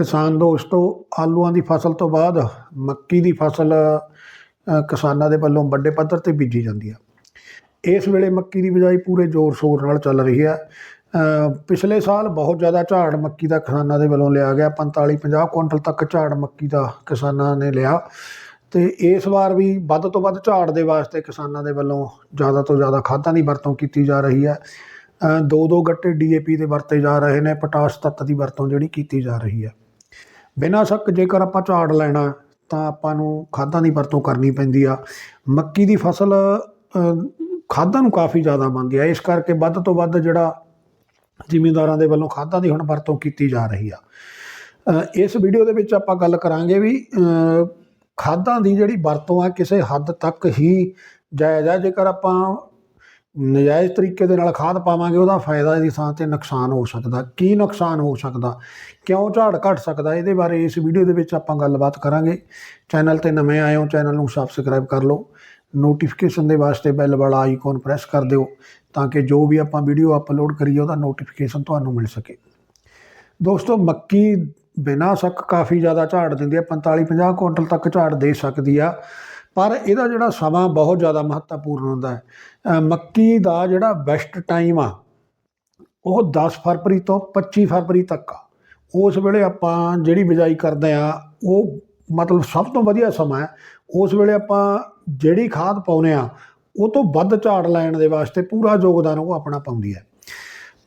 ਕਿਸਾਨ ਦੋਸਤੋ ਆਲੂਆਂ ਦੀ ਫਸਲ ਤੋਂ ਬਾਅਦ ਮੱਕੀ ਦੀ ਫਸਲ ਕਿਸਾਨਾਂ ਦੇ ਵੱਲੋਂ ਵੱਡੇ ਪੱਧਰ ਤੇ ਬੀਜੀ ਜਾਂਦੀ ਹੈ ਇਸ ਵੇਲੇ ਮੱਕੀ ਦੀ ਬਿਜਾਈ ਪੂਰੇ ਜ਼ੋਰ ਸ਼ੋਰ ਨਾਲ ਚੱਲ ਰਹੀ ਹੈ ਪਿਛਲੇ ਸਾਲ ਬਹੁਤ ਜ਼ਿਆਦਾ ਝਾੜ ਮੱਕੀ ਦਾ ਕਿਸਾਨਾਂ ਦੇ ਵੱਲੋਂ ਲਿਆ ਗਿਆ। 45 50 ਕੁਇੰਟਲ ਤੱਕ ਝਾੜ ਮੱਕੀ ਦਾ ਕਿਸਾਨਾਂ ਨੇ ਲਿਆ। ਤੇ ਇਸ ਵਾਰ ਵੀ ਵੱਧ ਤੋਂ ਵੱਧ ਝਾੜ ਦੇ ਵਾਸਤੇ ਕਿਸਾਨਾਂ ਦੇ ਵੱਲੋਂ ਜ਼ਿਆਦਾ ਤੋਂ ਜ਼ਿਆਦਾ ਖਾਦਾਂ ਦੀ ਵਰਤੋਂ ਕੀਤੀ ਜਾ ਰਹੀ ਹੈ ਦੋ ਦੋ ਗੱਟੇ ਡੀਏਪੀ ਦੇ ਵਰਤੇ ਜਾ ਰਹੇ ਨੇ। ਪੋਟਾਸ਼ ਤੱਤ ਦੀ ਵਰਤੋਂ ਜਿਹੜੀ ਕੀਤੀ ਜਾ ਰਹੀ ਹੈ ਬਿਨਾਂ ਸ਼ੱਕ ਜੇਕਰ ਆਪਾਂ ਝਾੜ ਲੈਣਾ, ਤਾਂ ਆਪਾਂ ਨੂੰ ਖਾਦਾਂ ਦੀ ਵਰਤੋਂ ਕਰਨੀ ਪੈਂਦੀ ਆ। ਮੱਕੀ ਦੀ ਫਸਲ ਖਾਦਾਂ ਨੂੰ ਕਾਫੀ ਜ਼ਿਆਦਾ ਮੰਨਦੀ ਆ। ਇਸ ਕਰਕੇ ਵੱਧ ਤੋਂ ਵੱਧ ਜਿਹੜਾ ਜ਼ਿਮੀਂਦਾਰਾਂ ਦੇ ਵੱਲੋਂ ਖਾਦਾਂ ਦੀ ਹੁਣ ਵਰਤੋਂ ਕੀਤੀ ਜਾ ਰਹੀ ਆ। ਇਸ ਵੀਡੀਓ ਦੇ ਵਿੱਚ ਆਪਾਂ ਗੱਲ ਕਰਾਂਗੇ ਵੀ ਖਾਦਾਂ ਦੀ ਜਿਹੜੀ ਵਰਤੋਂ ਆ, ਕਿਸੇ ਹੱਦ ਤੱਕ ਹੀ ਜਾਇਜ਼ ਆ। ਜੇਕਰ ਆਪਾਂ ਨਜਾਇਜ਼ ਤਰੀਕੇ ਦੇ ਨਾਲ ਖਾਦ ਪਾਵਾਂਗੇ, ਉਹਦਾ ਫਾਇਦਾ ਦੀ ਥਾਂ ਤੇ ਨੁਕਸਾਨ ਹੋ ਸਕਦਾ। ਕੀ ਨੁਕਸਾਨ ਹੋ ਸਕਦਾ? ਕਿਉਂ ਝਾੜ ਘਟ ਸਕਦਾ? ਇਹਦੇ ਬਾਰੇ ਇਸ ਵੀਡੀਓ ਦੇ ਵਿੱਚ ਆਪਾਂ ਗੱਲਬਾਤ ਕਰਾਂਗੇ। ਚੈਨਲ ਤੇ ਨਵੇਂ ਆਏ ਹੋ, ਚੈਨਲ ਨੂੰ ਸਬਸਕ੍ਰਾਈਬ ਕਰ ਲਓ। ਨੋਟੀਫਿਕੇਸ਼ਨ ਦੇ ਵਾਸਤੇ ਬੈਲ ਵਾਲਾ ਆਈਕਨ ਪ੍ਰੈਸ ਕਰ ਦਿਓ, ਤਾਂ ਕਿ ਜੋ ਵੀ ਆਪਾਂ ਵੀਡੀਓ ਅਪਲੋਡ ਕਰੀਏ, ਉਹਦਾ ਨੋਟੀਫਿਕੇਸ਼ਨ ਤੁਹਾਨੂੰ ਮਿਲ ਸਕੇ। ਦੋਸਤੋ, ਮੱਕੀ ਬਿਨਾਂ ਸ਼ੱਕ ਕਾਫੀ ਜ਼ਿਆਦਾ ਝਾੜ ਦਿੰਦੀ ਹੈ 45 50 ਕੁਇੰਟਲ ਤੱਕ ਝਾੜ ਦੇ ਸਕਦੀ ਆ। ਪਰ ਇਹਦਾ ਜਿਹੜਾ ਸਮਾਂ ਬਹੁਤ ਜ਼ਿਆਦਾ ਮਹੱਤਵਪੂਰਨ ਹੁੰਦਾ ਹੈ। ਮੱਕੀ ਦਾ ਜਿਹੜਾ ਬੈਸਟ ਟਾਈਮ ਆ, ਉਹ 10 ਫਰਵਰੀ ਤੋਂ 25 ਫਰਵਰੀ ਤੱਕ ਆ। ਉਸ ਵੇਲੇ ਆਪਾਂ ਜਿਹੜੀ ਬਿਜਾਈ ਕਰਦੇ ਆ, ਉਹ ਮਤਲਬ ਸਭ ਤੋਂ ਵਧੀਆ ਸਮਾਂ ਹੈ। ਉਸ ਵੇਲੇ ਆਪਾਂ ਜਿਹੜੀ ਖਾਦ ਪਾਉਨੇ ਆ, ਉਹ ਤੋਂ ਵੱਧ ਝਾੜ ਲੈਣ ਦੇ ਵਾਸਤੇ ਪੂਰਾ ਯੋਗਦਾਨ ਉਹ ਆਪਣਾ ਪਾਉਂਦੀ ਹੈ।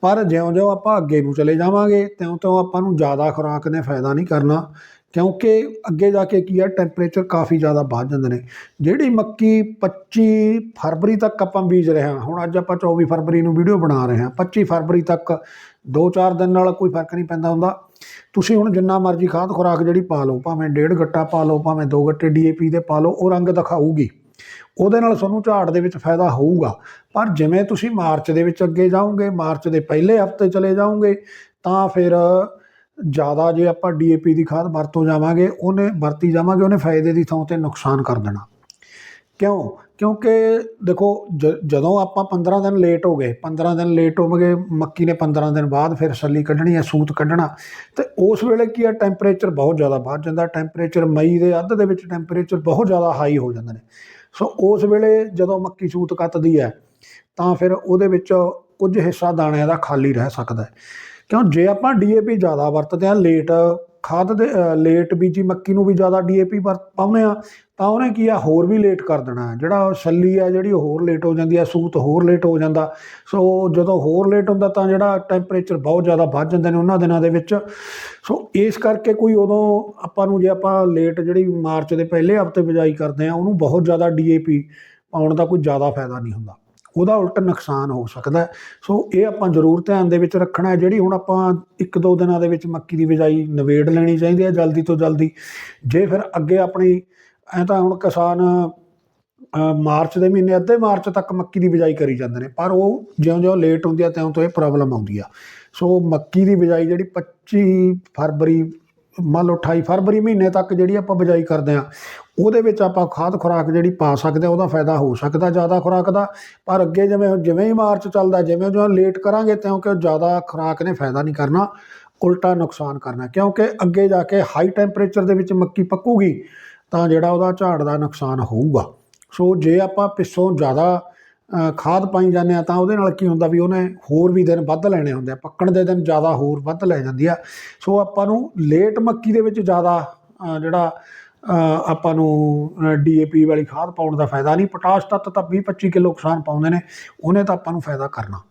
ਪਰ ਜਿਉਂ-ਜਿਉਂ ਆਪਾਂ ਅੱਗੇ ਨੂੰ ਚਲੇ ਜਾਵਾਂਗੇ, ਤਿਉਂ-ਤਿਉਂ ਆਪਾਂ ਨੂੰ ਜ਼ਿਆਦਾ ਖੁਰਾਕ ਨੇ ਫਾਇਦਾ ਨਹੀਂ ਕਰਨਾ। ਕਿਉਂਕਿ ਅੱਗੇ ਜਾ ਕੇ ਕੀ ਆ ਟੈਂਪਰੇਚਰ ਕਾਫੀ ਜ਼ਿਆਦਾ ਵੱਧ ਜਾਂਦੇ ਨੇ। ਜਿਹੜੀ ਮੱਕੀ 25 ਫਰਵਰੀ ਤੱਕ ਆਪਾਂ ਬੀਜ ਰਹੇ ਹਾਂ, ਹੁਣ ਅੱਜ ਆਪਾਂ 24 ਫਰਵਰੀ ਨੂੰ ਵੀਡੀਓ ਬਣਾ ਰਹੇ ਹਾਂ 25 ਫਰਵਰੀ ਤੱਕ 2-4 ਦਿਨ ਨਾਲ ਕੋਈ ਫ਼ਰਕ ਨਹੀਂ ਪੈਂਦਾ ਹੁੰਦਾ। ਤੁਸੀਂ ਹੁਣ ਜਿੰਨਾ ਮਰਜ਼ੀ ਖਾਦ ਖੁਰਾਕ ਜਿਹੜੀ ਪਾ ਲਓ, ਭਾਵੇਂ ਡੇਢ ਗੱਟਾ ਪਾ ਲਓ, ਭਾਵੇਂ ਦੋ ਗੱਟੇ ਡੀਏਪੀ ਦੇ ਪਾ ਲਓ, ਉਹ ਰੰਗ ਦਿਖਾਊਗੀ। ਉਹਦੇ ਨਾਲ ਤੁਹਾਨੂੰ ਝਾੜ ਦੇ ਵਿੱਚ ਫਾਇਦਾ ਹੋਊਗਾ। ਪਰ ਜਿਵੇਂ ਤੁਸੀਂ ਮਾਰਚ ਦੇ ਵਿੱਚ ਅੱਗੇ ਜਾਓਗੇ, ਮਾਰਚ ਦੇ ਪਹਿਲੇ ਹਫ਼ਤੇ ਚਲੇ ਜਾਓਗੇ, ਤਾਂ ਫਿਰ ਜ਼ਿਆਦਾ ਜੇ ਆਪਾਂ ਡੀਏਪੀ ਦੀ ਖਾਦ ਵਰਤੋਂ ਜਾਵਾਂਗੇ, ਉਹਨੇ ਵਰਤੀ ਜਾਵਾਂਗੇ, ਉਹਨੇ ਫਾਇਦੇ ਦੀ ਥਾਂ ਤੇ ਨੁਕਸਾਨ ਕਰ ਦੇਣਾ। ਕਿਉਂ? ਕਿਉਂਕਿ ਦੇਖੋ, ਜ- ਜਦੋਂ ਆਪਾਂ 15 ਦਿਨ ਲੇਟ ਹੋ ਗਏ 15 ਦਿਨ ਲੇਟ ਹੋਵਾਂਗੇ, ਮੱਕੀ ਨੇ 15 ਦਿਨ ਬਾਅਦ ਫਿਰ ਸੱਲੀ ਕੱਢਣੀ ਹੈ, ਸੂਤ ਕੱਢਣਾ, ਤੇ ਉਸ ਵੇਲੇ ਕੀ ਹੈ ਟੈਂਪਰੇਚਰ ਬਹੁਤ ਜ਼ਿਆਦਾ ਵੱਧ ਜਾਂਦਾ ਟੈਂਪਰੇਚਰ ਮਈ ਦੇ ਅੱਧ ਦੇ ਵਿੱਚ ਟੈਂਪਰੇਚਰ ਬਹੁਤ ਜ਼ਿਆਦਾ ਹਾਈ ਹੋ ਜਾਂਦੇ ਨੇ। ਸੋ ਉਸ ਵੇਲੇ ਜਦੋਂ ਮੱਕੀ ਸੂਤ ਕੱਤਦੀ ਹੈ, ਤਾਂ ਫਿਰ ਉਹਦੇ ਵਿੱਚ ਕੁਝ ਹਿੱਸਾ ਦਾਣਿਆਂ ਦਾ ਖਾਲੀ ਰਹਿ ਸਕਦਾ ਹੈ। ਕਿਉਂ? ਜੇ ਆਪਾਂ ਡੀਏਪੀ ਜ਼ਿਆਦਾ ਵਰਤਦੇ ਹਾਂ ਲੇਟ ਖਾਦ ਦੇ ਲੇਟ ਬੀਜੀ ਮੱਕੀ ਨੂੰ ਵੀ ਜ਼ਿਆਦਾ ਡੀਏਪੀ ਵਰਤ ਪਾਉਂਦੇ ਆ ਤਾਂ ਉਹਨੇ ਕੀ ਆ? ਹੋਰ ਵੀ ਲੇਟ ਕਰ ਦੇਣਾ। ਜਿਹੜਾ ਛੱਲੀ ਆ, ਜਿਹੜੀ ਹੋਰ ਲੇਟ ਹੋ ਜਾਂਦੀ ਹੈ ਸੂਤ ਹੋਰ ਲੇਟ ਹੋ ਜਾਂਦਾ। ਸੋ ਜਦੋਂ ਹੋਰ ਲੇਟ ਹੁੰਦਾ, ਤਾਂ ਜਿਹੜਾ ਟੈਂਪਰੇਚਰ ਬਹੁਤ ਜ਼ਿਆਦਾ ਵੱਧ ਜਾਂਦੇ ਨੇ ਉਹਨਾਂ ਦਿਨਾਂ ਦੇ ਵਿੱਚ। ਸੋ ਇਸ ਕਰਕੇ ਕੋਈ ਉਦੋਂ ਆਪਾਂ ਨੂੰ ਜੇ ਆਪਾਂ ਲੇਟ ਜਿਹੜੀ ਮਾਰਚ ਦੇ ਪਹਿਲੇ ਹਫ਼ਤੇ ਬਿਜਾਈ ਕਰਦੇ ਆ ਉਹਨੂੰ ਬਹੁਤ ਜ਼ਿਆਦਾ ਡੀਏਪੀ ਪਾਉਣ ਦਾ ਕੋਈ ਜ਼ਿਆਦਾ ਫਾਇਦਾ ਨਹੀਂ ਹੁੰਦਾ। ਉਹਦਾ ਉਲਟ ਨੁਕਸਾਨ ਹੋ ਸਕਦਾ ਸੋ ਇਹ ਆਪਾਂ ਜ਼ਰੂਰ ਧਿਆਨ ਦੇ ਵਿੱਚ ਰੱਖਣਾ ਹੈ। ਜਿਹੜੀ ਹੁਣ ਆਪਾਂ ਇੱਕ ਦੋ ਦਿਨਾਂ ਦੇ ਵਿੱਚ ਮੱਕੀ ਦੀ ਬਿਜਾਈ ਨਵੇੜ ਲੈਣੀ ਚਾਹੀਦੀ ਹੈ ਜਲਦੀ ਤੋਂ ਜਲਦੀ। ਜੇ ਫਿਰ ਅੱਗੇ ਆਪਣੀ ਐ ਤਾਂ ਹੁਣ ਕਿਸਾਨ ਮਾਰਚ ਦੇ ਮਹੀਨੇ, ਅੱਧੇ ਮਾਰਚ ਤੱਕ ਮੱਕੀ ਦੀ ਬਿਜਾਈ ਕਰੀ ਜਾਂਦੇ ਨੇ। ਪਰ ਉਹ ਜਿਉਂ-ਜਿਉਂ ਲੇਟ ਹੁੰਦੀ ਆ ਤਿਉਂ ਤੋਂ ਇਹ ਪ੍ਰੋਬਲਮ ਆਉਂਦੀ ਆ। ਸੋ ਮੱਕੀ ਦੀ ਬਿਜਾਈ ਜਿਹੜੀ 25 ਫਰਵਰੀ ਮੰਨ ਲਓ 28 ਫਰਵਰੀ ਮਹੀਨੇ ਤੱਕ ਜਿਹੜੀ ਆਪਾਂ ਬਿਜਾਈ ਕਰਦੇ ਆ ਉਹਦੇ ਵਿੱਚ ਆਪਾਂ ਖਾਦ ਖੁਰਾਕ ਜਿਹੜੀ ਪਾ ਸਕਦੇ ਆ ਉਹਦਾ ਫਾਇਦਾ ਹੋ ਸਕਦਾ, ਜ਼ਿਆਦਾ ਖੁਰਾਕ ਦਾ। ਪਰ ਅੱਗੇ ਜਿਵੇਂ ਜਿਵੇਂ ਹੀ ਮਾਰਚ ਚੱਲਦਾ, ਜਿਵੇਂ ਜਿਵੇਂ ਲੇਟ ਕਰਾਂਗੇ ਤਿਉਂ ਕਿ ਜ਼ਿਆਦਾ ਖੁਰਾਕ ਨੇ ਫਾਇਦਾ ਨਹੀਂ ਕਰਨਾ, ਉਲਟਾ ਨੁਕਸਾਨ ਕਰਨਾ। ਕਿਉਂਕਿ ਅੱਗੇ ਜਾ ਕੇ ਹਾਈ ਟੈਂਪਰੇਚਰ ਦੇ ਵਿੱਚ ਮੱਕੀ ਪੱਕੂਗੀ, ਤਾਂ ਜਿਹੜਾ ਉਹਦਾ ਝਾੜ ਦਾ ਨੁਕਸਾਨ ਹੋਊਗਾ। ਸੋ ਜੇ ਆਪਾਂ ਪਿੱਛੋਂ ਜ਼ਿਆਦਾ ਖਾਦ ਪਾਈ ਜਾਂਦੇ ਆ, ਤਾਂ ਉਹਦੇ ਨਾਲ ਕੀ ਹੁੰਦਾ ਵੀ ਉਹਨੇ ਹੋਰ ਵੀ ਦਿਨ ਵੱਧ ਲੈਣੇ ਹੁੰਦੇ ਆ, ਪੱਕਣ ਦੇ ਦਿਨ ਜ਼ਿਆਦਾ ਹੋਰ ਵੱਧ ਲੈ ਜਾਂਦੀ ਆ। ਸੋ ਆਪਾਂ ਨੂੰ ਲੇਟ ਮੱਕੀ ਦੇ ਵਿੱਚ ਜ਼ਿਆਦਾ ਜਿਹੜਾ ਆਪਾਂ ਨੂੰ ਡੀਏਪੀ ਵਾਲੀ ਖਾਦ ਪਾਉਣ ਦਾ ਫਾਇਦਾ ਨਹੀਂ, ਪੋਟਾਸ਼ ਤੱਤ ਤਾਂ 20 25 ਕਿਲੋ ਕਿਸਾਨ ਪਾਉਂਦੇ ਨੇ, ਉਹਨੇ ਤਾਂ ਆਪਾਂ ਨੂੰ ਫਾਇਦਾ ਕਰਨਾ।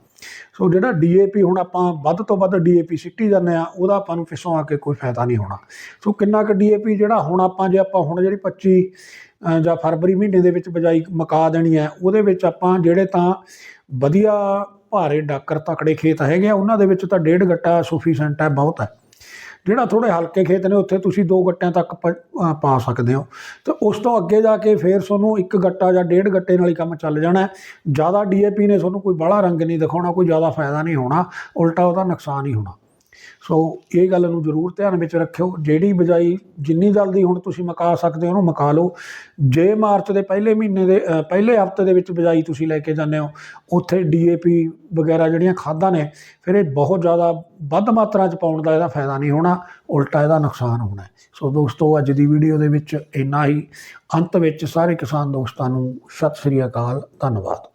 ਸੋ ਜਿਹੜਾ ਡੀਏਪੀ ਹੁਣ ਆਪਾਂ ਵੱਧ ਤੋਂ ਵੱਧ ਡੀਏਪੀ ਸਿੱਟੀ ਜਾਂਦੇ ਆ ਉਹਦਾ ਆਪਾਂ ਨੂੰ ਪਿੱਛੋਂ ਆ ਕੇ ਕੋਈ ਫਾਇਦਾ ਨਹੀਂ ਹੋਣਾ। ਸੋ ਕਿੰਨਾ ਕੁ ਡੀਏਪੀ ਜਿਹੜਾ ਹੁਣ ਆਪਾਂ ਜੇ ਆਪਾਂ ਹੁਣ ਜਿਹੜੀ 25 ਜਾਂ ਫਰਵਰੀ ਮਹੀਨੇ ਦੇ ਵਿੱਚ ਬਜਾਈ ਮਕਾ ਦੇਣੀ ਹੈ, ਉਹਦੇ ਵਿੱਚ ਆਪਾਂ ਜਿਹੜੇ ਤਾਂ ਵਧੀਆ ਭਾਰੇ ਡਾਕਰ ਤਕੜੇ ਖੇਤ ਹੈਗੇ ਆ, ਉਹਨਾਂ ਦੇ ਵਿੱਚ ਤਾਂ ਡੇਢ ਗੱਟਾ ਸੁਫੀਸ਼ੈਂਟ ਹੈ ਬਹੁਤ ਹੈ। ਜਿਹੜਾ ਥੋੜੇ ਹਲਕੇ ਖੇਤ ਨੇ, ਉੱਥੇ ਤੁਸੀਂ ਦੋ ਗੱਟਿਆਂ ਤੱਕ ਪ- ਪਾ ਸਕਦੇ ਹੋ ਤੇ ਉਸ ਤੋਂ ਅੱਗੇ ਜਾ ਕੇ ਫੇਰ ਤੁਹਾਨੂੰ ਇੱਕ ਗੱਟਾ ਜਾਂ ਡੇਢ ਗੱਟੇ ਨਾਲ ਹੀ ਕੰਮ ਚੱਲ ਜਾਣਾ ਹੈ। ਜ਼ਿਆਦਾ ਡੀਏਪੀ ਨੇ ਤੁਹਾਨੂੰ ਕੋਈ ਬਾਹਲਾ ਰੰਗ ਨਹੀਂ ਦਿਖਾਉਣਾ, ਕੋਈ ਜ਼ਿਆਦਾ ਫਾਇਦਾ ਨਹੀਂ ਹੋਣਾ, ਉਲਟਾ ਉਹਦਾ ਨੁਕਸਾਨ ਹੀ ਹੋਣਾ ਸੋ ਇਹ ਗੱਲ ਨੂੰ ਜ਼ਰੂਰ ਧਿਆਨ ਵਿੱਚ ਰੱਖਿਓ। ਜਿਹੜੀ ਬਿਜਾਈ ਜਿੰਨੀ ਜਲਦੀ ਹੁਣ ਤੁਸੀਂ ਮਕਾ ਸਕਦੇ ਹੋ, ਉਹਨੂੰ ਮਕਾ ਲਓ। ਜੇ ਮਾਰਚ ਦੇ ਪਹਿਲੇ ਮਹੀਨੇ ਦੇ ਪਹਿਲੇ ਹਫ਼ਤੇ ਦੇ ਵਿੱਚ ਬਿਜਾਈ ਤੁਸੀਂ ਲੈ ਕੇ ਜਾਂਦੇ ਹੋ, ਉੱਥੇ ਡੀਏਪੀ ਵਗੈਰਾ ਜਿਹੜੀਆਂ ਖਾਦਾਂ ਨੇ, ਫਿਰ ਇਹ ਬਹੁਤ ਜ਼ਿਆਦਾ ਵੱਧ ਮਾਤਰਾ 'ਚ ਪਾਉਣ ਦਾ ਇਹਦਾ ਫਾਇਦਾ ਨਹੀਂ ਹੋਣਾ, ਉਲਟਾ ਇਹਦਾ ਨੁਕਸਾਨ ਹੋਣਾ। ਸੋ ਦੋਸਤੋ, ਅੱਜ ਦੀ ਵੀਡੀਓ ਦੇ ਵਿੱਚ ਇੰਨਾ ਹੀ। ਅੰਤ ਵਿੱਚ ਸਾਰੇ ਕਿਸਾਨ ਦੋਸਤਾਂ ਨੂੰ ਸਤਿ ਸ੍ਰੀ ਅਕਾਲ, ਧੰਨਵਾਦ।